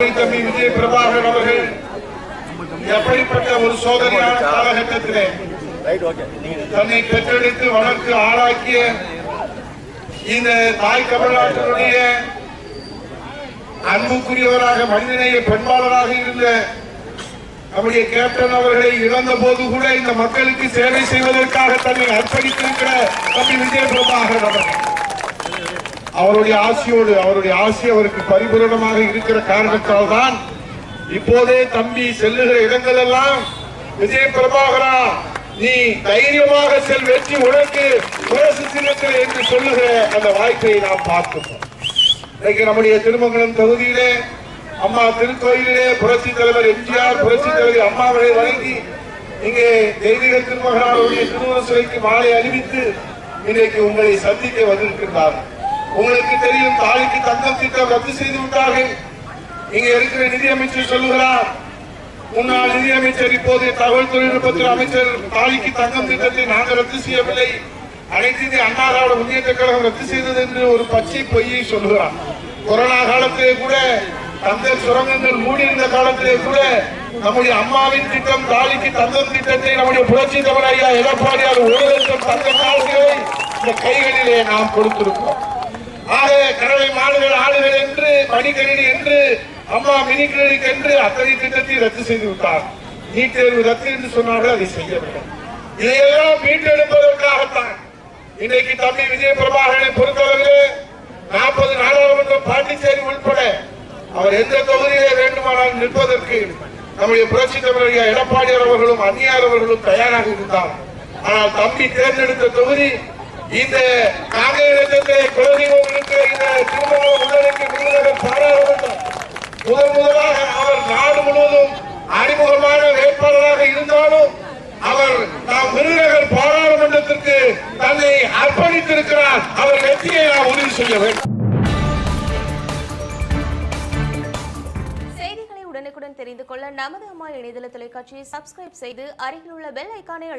தம்பி விஜய் அவர்கள் எப்படிப்பட்ட ஒரு சோதனையான காலகட்டத்திலே தன்னை பெற்றெடுத்து வளர்த்து ஆளாக்கிய இந்த தாய் தமிழ்நாட்டினுடைய அன்புக்குரியவராக மனிதநேய பண்பாளராக இருந்த நம்முடைய கேப்டன் அவர்களை இழந்த போது கூட இந்த மக்களுக்கு சேவை செய்வதற்காக தன்னை அர்ப்பணித்திருக்கிற தம்பி விஜய பிரபாகர் அவர்கள். அவருடைய ஆசையோடு அவருடைய ஆசை அவருக்கு பரிபூரணமாக இருக்கிற காரணத்தால் தான் இப்போதே தம்பி செல்லுகிற இடங்கள் எல்லாம் விஜய் பிரபாகரா நீ தைரியமாக செல் வெற்றி உனக்கு முரசு சின்னத்தில் என்று சொல்லுகிற அந்த வாய்ப்பை நாம் பார்க்கிறோம் இன்னைக்கு நம்முடைய திருமங்கலம் தொகுதியிலே அம்மா திருக்கோயிலே புரட்சி தலைவர் எம்ஜிஆர் புரட்சி தலைவர் அம்மாவை வழங்கி இங்கே தெய்வீக திருமகனாருடைய திருவுருவ சிலைக்கு மாலை அணிவித்து இன்றைக்கு உங்களை சந்திக்க வந்திருக்கின்றார்கள். உங்களுக்கு தெரியும் தாலிக்கு தங்கம் திட்டம் ரத்து செய்து விட்டார்கள். இங்க இருக்கிற நிதியமைச்சர் சொல்லுகிறார் முன்னாள் நிதியமைச்சர் இப்போது தகவல் தொழில்நுட்பத்துறை அமைச்சர் தாலிக்கு தங்கம் திட்டத்தை நாங்கள் ரத்து செய்யவில்லை. அனைத்து இந்திய அண்ணா திராவிட முன்னேற்ற கழகம் ரத்து செய்தது என்று ஒரு பச்சை பொய்யை சொல்லுகிறார். கொரோனா காலத்திலே கூட தங்க சுரங்கங்கள் மூடியிருந்த காலத்திலே கூட நம்முடைய அம்மாவின் திட்டம் தாலிக்கு தந்தம் திட்டத்தை நம்முடைய புரட்சி தமிழ் ஐயா எடப்பாடியார் ஒரு லட்சம் தந்த காசுகளை இந்த கைகளிலே நாம் கொடுத்திருக்கிறோம். ஆக கறவை மாடுகள் ஆடுகள் என்று மடிக்கணினி என்று அம்மா மினி கிளினிக் என்று அத்தனை திட்டத்தை ரத்து செய்து விட்டார். நீட் தேர்வு ரத்து என்று சொன்னார்கள் அதை செய்யவில்லை. இதையெல்லாம் மீட்டெடுப்பதற்காகத்தான் இன்னைக்கு தம்பி விஜய் பிரபாகரனை பொறுத்தவரையிலே நாற்பது நாடாளுமன்றம் பாண்டிச்சேரி உட்பட அவர் எந்த தொகுதியிலே வேண்டுமானால் நிற்பதற்கு நம்முடைய புரட்சி தமிழக எடப்பாடி அவர்களும் அந்நியார் அவர்களும் தயாராக இருந்தார். ஆனால் தம்பி தேர்ந்தெடுத்த தொகுதி இந்த காங்கிரஸ் குலதெய்வம் இருக்கிற இந்த திருமணம் உள்ளடக்கி விருதுநகர் பாராளுமன்றம் முதன் முதலாக அவர் நாடு முழுவதும் அறிமுகமான வேட்பாளராக இருந்தாலும் அவர் நாம் விருதுநகர் பாராளுமன்றத்திற்கு தன்னை அர்ப்பணித்திருக்கிறார். அவர் வெற்றியை நாம் உறுதி செய்ய வேண்டும். உடனுக்குடன் தெரிந்து கொள்ள நமது அம்மா இணையதள தொலைக்காட்சியை சப்ஸ்கிரைப் செய்து அருகில் உள்ள பெல் ஐக்கானை